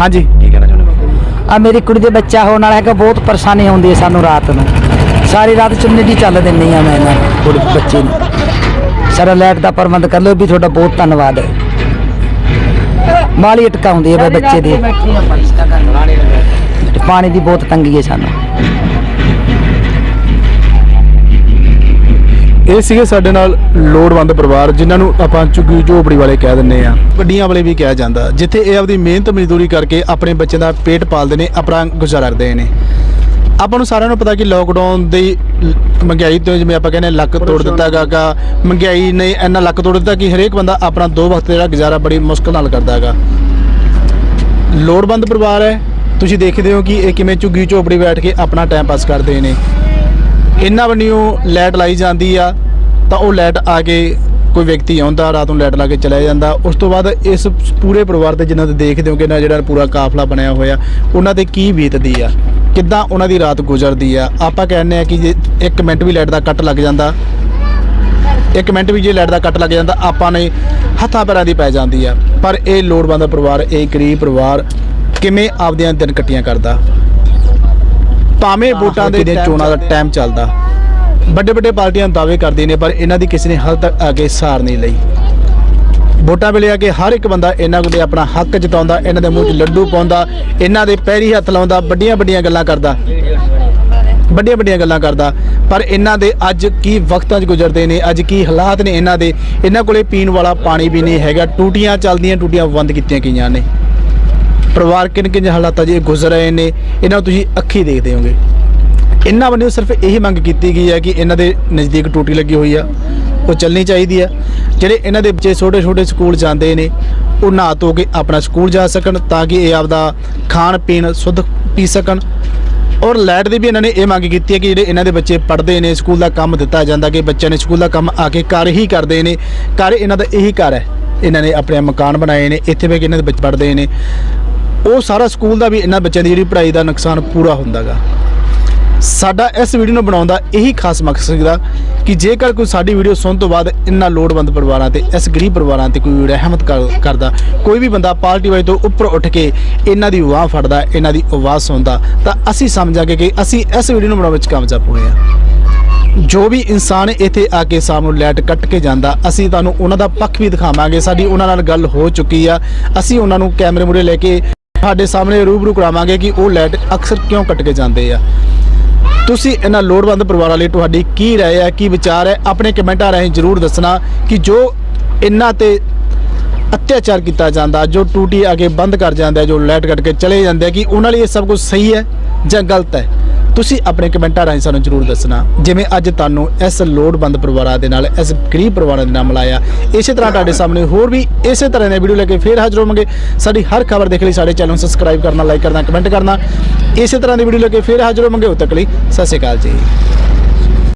ਹਾਂਜੀ। ਕੀ ਕਹਿਣਾ ਚਾਹੁੰਦੇ ਬਾਪੂ ਆ ਮੇਰੀ ਕੁੜੀ ਦੇ ਬੱਚਾ ਹੋਣ ਵਾਲਾ ਹੈਗਾ ਬਹੁਤ ਪਰੇਸ਼ਾਨੀ ਆਉਂਦੀ ਹੈ ਸਾਨੂੰ ਰਾਤ ਨੂੰ। ਸਾਰੀ ਰਾਤ ਚੁੰਨੀ ਦੀ ਚੱਲ ਦਿੰਨੀ ਆ ਮੈਂ ਇਹਨਾਂ ਨੂੰ, ਕੁੜੀ ਬੱਚੇ ਨੂੰ। ਸਾਰਾ ਲਾਈਟ ਦਾ ਪ੍ਰਬੰਧ ਕਰ ਲਿਓ ਵੀ ਤੁਹਾਡਾ ਬਹੁਤ ਧੰਨਵਾਦ ਹੈ। ਮਾਲੀ ਅਟਕਾ ਹੁੰਦੀ ਹੈ ਬਈ ਬੱਚੇ ਦੀ। ਪਾਣੀ ਦੀ ਬਹੁਤ ਤੰਗੀ ਹੈ ਸਾਨੂੰ। ਇਹ ਸੀਗੇ ਸਾਡੇ ਨਾਲ ਲੋੜਵੰਦ ਪਰਿਵਾਰ ਜਿਨ੍ਹਾਂ ਨੂੰ ਆਪਾਂ ਝੁੱਗੀ ਝੋਪੜੀ ਵਾਲੇ ਕਹਿ ਦਿੰਨੇ ਆ ਵੱਡੀਆਂ ਵਾਲੇ ਵੀ ਕਿਹਾ ਜਾਂਦਾ। ਜਿੱਥੇ ਇਹ ਆਪਦੀ ਮਿਹਨਤ ਮਜ਼ਦੂਰੀ ਕਰਕੇ ਆਪਣੇ ਬੱਚਿਆਂ ਦਾ ਪੇਟ ਪਾਲਦੇ ਨੇ ਆਪਣਾ ਗੁਜ਼ਾਰਾ ਕਰਦੇ ਨੇ। ਆਪਾਂ ਨੂੰ ਸਾਰਿਆਂ ਨੂੰ ਪਤਾ ਕਿ ਲੋਕਡਾਊਨ ਦੀ ਮਹਿੰਗਾਈ ਤੋਂ ਜਿਵੇਂ ਆਪਾਂ ਕਹਿੰਦੇ ਲੱਕ ਤੋੜ ਦਿੱਤਾ ਗਾਗਾ ਮਹਿੰਗਾਈ ਨੇ ਇੰਨਾ ਲੱਕ ਤੋੜ ਦਿੱਤਾ ਕਿ ਹਰੇਕ ਬੰਦਾ ਆਪਣਾ ਦੋ ਵਕਤ ਜਿਹੜਾ ਗੁਜ਼ਾਰਾ ਬੜੀ ਮੁਸ਼ਕਲ ਨਾਲ ਕਰਦਾ ਹੈਗਾ। ਲੋੜਵੰਦ ਪਰਿਵਾਰ ਹੈ। ਤੁਸੀਂ ਦੇਖਦੇ ਹੋ ਕਿ ਇਹ ਕਿਵੇਂ ਝੁੱਗੀ ਝੋਪੜੀ ਬੈਠ ਕੇ ਆਪਣਾ ਟਾਈਮ ਪਾਸ ਕਰਦੇ ਨੇ। ਇਹਨਾਂ ਵੱਲੋਂ ਲਾਈਟ ਲਾਈ ਜਾਂਦੀ ਆ, ਤਾਂ ਉਹ ਲਾਈਟ ਆ ਕੇ ਕੋਈ ਵਿਅਕਤੀ ਆਉਂਦਾ, ਰਾਤ ਨੂੰ ਲਾਈਟ ਲਾ ਕੇ ਚਲਾ ਜਾਂਦਾ। ਉਸ ਤੋਂ ਬਾਅਦ ਇਸ ਪੂਰੇ ਪਰਿਵਾਰ ਤੇ ਜਿਨ੍ਹਾਂ ਦੇ ਦੇਖਦੇ ਹੋ ਕਿ ਨਾ ਜਿਹੜਾ ਪੂਰਾ ਕਾਫਲਾ ਬਣਿਆ ਹੋਇਆ, ਉਹਨਾਂ ਤੇ ਕੀ ਬੀਤਦੀ ਆ? ਕਿੱਦਾਂ ਉਹਨਾਂ ਦੀ ਰਾਤ ਗੁਜ਼ਰਦੀ ਆ? ਆਪਾਂ ਕਹਿੰਦੇ ਆ ਕਿ ਜੇ 1 ਮਿੰਟ ਵੀ ਲਾਈਟ ਦਾ ਕੱਟ ਲੱਗ ਜਾਂਦਾ, ਇੱਕ ਮਿੰਟ ਵੀ ਜੇ ਲਾਈਟ ਦਾ ਕੱਟ ਲੱਗ ਜਾਂਦਾ, ਆਪਾਂ ਨੇ ਹੱਥਾਂ ਪੈਰਾਂ ਦੀ ਪੈ ਜਾਂਦੀ ਆ। ਪਰ ਇਹ ਲੋੜਵੰਦ ਪਰਿਵਾਰ, ਇਹ ਗਰੀਬ ਪਰਿਵਾਰ ਕਿਵੇਂ ਆਪਦੀਆਂ ਦਿਨ ਕੱਟੀਆਂ ਕਰਦਾ? ਭਾਵੇਂ ਵੋਟਾਂ ਦੇ ਚੋਣਾਂ ਦਾ ਟਾਈਮ ਚੱਲਦਾ। ਵੱਡੇ ਵੱਡੇ ਪਾਰਟੀਆਂ ਦਾਅਵੇ ਕਰਦੀਆਂ ਨੇ ਪਰ ਇਹਨਾਂ ਦੀ ਕਿਸੇ ਨੇ ਹਾਲ ਤੱਕ ਅੱਗੇ ਸਾਰ ਨਹੀਂ ਲਈ। ਵੋਟਾਂ ਵੇਲੇ ਆ ਕੇ ਹਰ ਇੱਕ ਬੰਦਾ ਇਹਨਾਂ ਕੋਲ ਆਪਣਾ ਹੱਕ ਜਤਾਉਂਦਾ ਇਹਨਾਂ ਦੇ ਮੂੰਹ 'ਚ ਲੱਡੂ ਪਾਉਂਦਾ ਇਹਨਾਂ ਦੇ ਪੈਰੀ ਹੱਥ ਲਾਉਂਦਾ ਵੱਡੀਆਂ ਵੱਡੀਆਂ ਗੱਲਾਂ ਕਰਦਾ। ਵੱਡੀਆਂ ਵੱਡੀਆਂ ਗੱਲਾਂ ਕਰਦਾ। ਪਰ ਇਹਨਾਂ ਦੇ ਅੱਜ ਕੀ ਵਕਤਾਂ 'ਚ ਗੁਜ਼ਰਦੇ ਨੇ ਅੱਜ ਕੀ ਹਾਲਾਤ ਨੇ ਇਹਨਾਂ ਦੇ? ਇਹਨਾਂ ਕੋਲੇ ਪੀਣ ਵਾਲਾ ਪਾਣੀ ਵੀ ਨਹੀਂ ਹੈਗਾ। ਟੂਟੀਆਂ ਚੱਲਦੀਆਂ ਟੂਟੀਆਂ ਬੰਦ ਕੀਤੀਆਂ ਗਈਆਂ ਨੇ। ਪਰਿਵਾਰ ਕਿਨ ਕਿਨ ਹਾਲਾਤਾਂ 'ਚ ਗੁਜ਼ਰ ਰਹੇ ਨੇ, ਇਹਨਾਂ ਨੂੰ ਤੁਸੀਂ ਅੱਖੀ ਦੇਖਦੇ ਹੋਗੇ ਇਹਨਾਂ ਵੱਲੋਂ ਸਿਰਫ ਇਹੀ ਮੰਗ ਕੀਤੀ ਗਈ ਹੈ ਕਿ ਇਹਨਾਂ ਦੇ ਨਜ਼ਦੀਕ ਟੂਟੀ ਲੱਗੀ ਹੋਈ ਆ, ਉਹ ਚੱਲਣੀ ਚਾਹੀਦੀ ਆ। ਜਿਹੜੇ ਇਹਨਾਂ ਦੇ ਬੱਚੇ ਛੋਟੇ ਛੋਟੇ ਸਕੂਲ ਜਾਂਦੇ ਨੇ, ਉਹ ਨਹਾ ਧੋ ਕੇ ਆਪਣਾ ਸਕੂਲ ਜਾ ਸਕਣ ਤਾਂ ਕਿ ਇਹ ਆਪਦਾ ਖਾਣ, ਪੀਣ ਸੁੱਧ ਪੀ ਸਕਣ। ਔਰ ਲਾਈਟ ਦੀ ਵੀ ਇਹਨਾਂ ਨੇ ਇਹ ਮੰਗ ਕੀਤੀ ਹੈ ਕਿ ਜਿਹੜੇ ਇਹਨਾਂ ਦੇ ਬੱਚੇ ਪੜ੍ਹਦੇ ਨੇ, ਸਕੂਲ ਦਾ ਕੰਮ ਦਿੱਤਾ ਜਾਂਦਾ ਕਿ ਬੱਚਿਆਂ ਨੇ ਸਕੂਲ ਦਾ ਕੰਮ ਆ ਕੇ ਘਰ ਹੀ ਕਰਦੇ ਨੇ। ਘਰ ਇਹਨਾਂ ਦਾ ਇਹੀ ਘਰ ਹੈ। ਇਹਨਾਂ ਨੇ ਆਪਣੇ ਮਕਾਨ ਬਣਾਏ ਨੇ, ਇੱਥੇ ਵੀ ਇਹਨਾਂ ਦੇ ਬੱਚੇ ਪੜ੍ਹਦੇ ਨੇ। ਉਹ ਸਾਰਾ ਸਕੂਲ ਦਾ ਵੀ ਇਹਨਾਂ ਬੱਚਿਆਂ ਦੀ ਜਿਹੜੀ ਪੜ੍ਹਾਈ ਦਾ ਨੁਕਸਾਨ ਪੂਰਾ ਹੁੰਦਾਗਾ। ਸਾਡਾ ਇਸ ਵੀਡੀਓ ਨੂੰ ਬਣਾਉਣ ਦਾ ਇਹੀ ਖਾਸ ਮਕਸਦ ਸੀਗਾ ਕਿ ਜੇਕਰ ਕੋਈ ਸਾਡੀ ਵੀਡੀਓ ਸੁਣਨ ਤੋਂ ਬਾਅਦ ਇਨ੍ਹਾਂ ਲੋੜਵੰਦ ਪਰਿਵਾਰਾਂ ਤੇ, ਇਸ ਗਰੀਬ ਪਰਿਵਾਰਾਂ ਤੇ ਕੋਈ ਰਹਿਮਤ ਕਰ- ਕਰਦਾ, ਕੋਈ ਵੀ ਬੰਦਾ ਪਾਰਟੀ ਵਾਈ ਤੋਂ ਉੱਪਰ ਉੱਠ ਕੇ ਇਹਨਾਂ ਦੀ ਵਾਹ ਫੜਦਾ, ਇਹਨਾਂ ਦੀ ਆਵਾਜ਼ ਸੁਣਦਾ, ਤਾਂ ਅਸੀਂ ਸਮਝਾਂਗੇ ਕਿ ਅਸੀਂ ਇਸ ਵੀਡੀਓ ਨੂੰ ਬਣਾਉਣ ਵਿੱਚ ਕਾਮਯਾਬ ਹੋਏ ਹਾਂ। ਜੋ ਵੀ ਇਨਸਾਨ ਇੱਥੇ ਆ ਕੇ ਸਾਨੂੰ ਲਾਈਟ ਕੱਟ ਕੇ ਜਾਂਦਾ, ਅਸੀਂ ਤੁਹਾਨੂੰ ਉਹਨਾਂ ਦਾ ਪੱਖ ਵੀ ਦਿਖਾਵਾਂਗੇ, ਸਾਡੀ ਉਹਨਾਂ ਨਾਲ ਗੱਲ ਹੋ ਚੁੱਕੀ ਆ, ਅਸੀਂ ਉਹਨਾਂ ਨੂੰ ਕੈਮਰੇ ਮੂਹਰੇ ਲੈ ਕੇ ਤੁਹਾਡੇ ਸਾਹਮਣੇ ਰੂਬਰੂ ਕਰਾਵਾਂਗੇ ਕਿ ਉਹ ਲਾਈਟ ਅਕਸਰ ਕਿਉਂ ਕੱਟ ਕੇ ਜਾਂਦੇ ਆ। ਤੁਸੀਂ ਇਹਨਾਂ ਲੋੜਵੰਦ ਪਰਿਵਾਰਾਂ ਲਈ ਤੁਹਾਡੀ ਕੀ ਰਾਏ ਹੈ, ਕੀ ਵਿਚਾਰ ਹੈ? ਆਪਣੇ ਕਮੈਂਟਾਂ ਰਾਹੀਂ ਜਰੂਰ ਦੱਸਣਾ ਕਿ ਜੋ ਇਹਨਾਂ ਤੇ ਅਤਿਆਚਾਰ ਕੀਤਾ ਜਾਂਦਾ, ਜੋ ਟੂਟੀ ਆ ਕੇ ਬੰਦ ਕਰ ਜਾਂਦਾ ਜੋ ਲਾਈਟ ਕੱਟ ਕੇ ਚਲੇ ਜਾਂਦੇ ਆ, ਕਿ ਉਹਨਾਂ ਲਈ ਇਹ ਸਭ ਕੁਝ ਸਹੀ ਹੈ ਜਾਂ ਗਲਤ ਹੈ? ਤੁਸੀਂ ਆਪਣੇ ਕਮੈਂਟਾਂ ਰਾਹੀਂ ਸਾਨੂੰ ਜਰੂਰ ਦੱਸਣਾ। ਜਿਵੇਂ ਅੱਜ ਤੁਹਾਨੂੰ ਇਸ ਲੋੜਵੰਦ ਪਰਿਵਾਰਾਂ ਦੇ ਨਾਲ, ਇਸ ਗਰੀਬ ਪਰਿਵਾਰਾਂ ਦੇ ਨਾਲ ਮਿਲਾਇਆ। ਇਸੇ ਤਰ੍ਹਾਂ ਤੁਹਾਡੇ ਸਾਹਮਣੇ ਹੋਰ ਵੀ ਇਸੇ ਤਰ੍ਹਾਂ ਦੇ ਵੀਡੀਓ ਲੈ ਕੇ ਫੇਰ ਹਾਜ਼ਰ ਹੋਵਾਂਗੇ। ਸਾਡੀ ਹਰ ਖਬਰ ਦੇਖ ਲਈ, ਸਾਡੇ ਚੈਨਲ ਨੂੰ ਸਬਸਕ੍ਰਾਈਬ ਕਰਨਾ ਲਾਈਕ ਕਰਨਾ ਕਮੈਂਟ ਕਰਨਾ। ਇਸੇ ਤਰ੍ਹਾਂ ਦੀ ਵੀਡੀਓ ਲੈ ਕੇ ਫੇਰ ਹਾਜ਼ਰ ਹੋਵਾਂਗੇ। ਉਦ ਤੱਕ ਲਈ ਸਤਿ ਸ਼੍ਰੀ ਅਕਾਲ ਜੀ।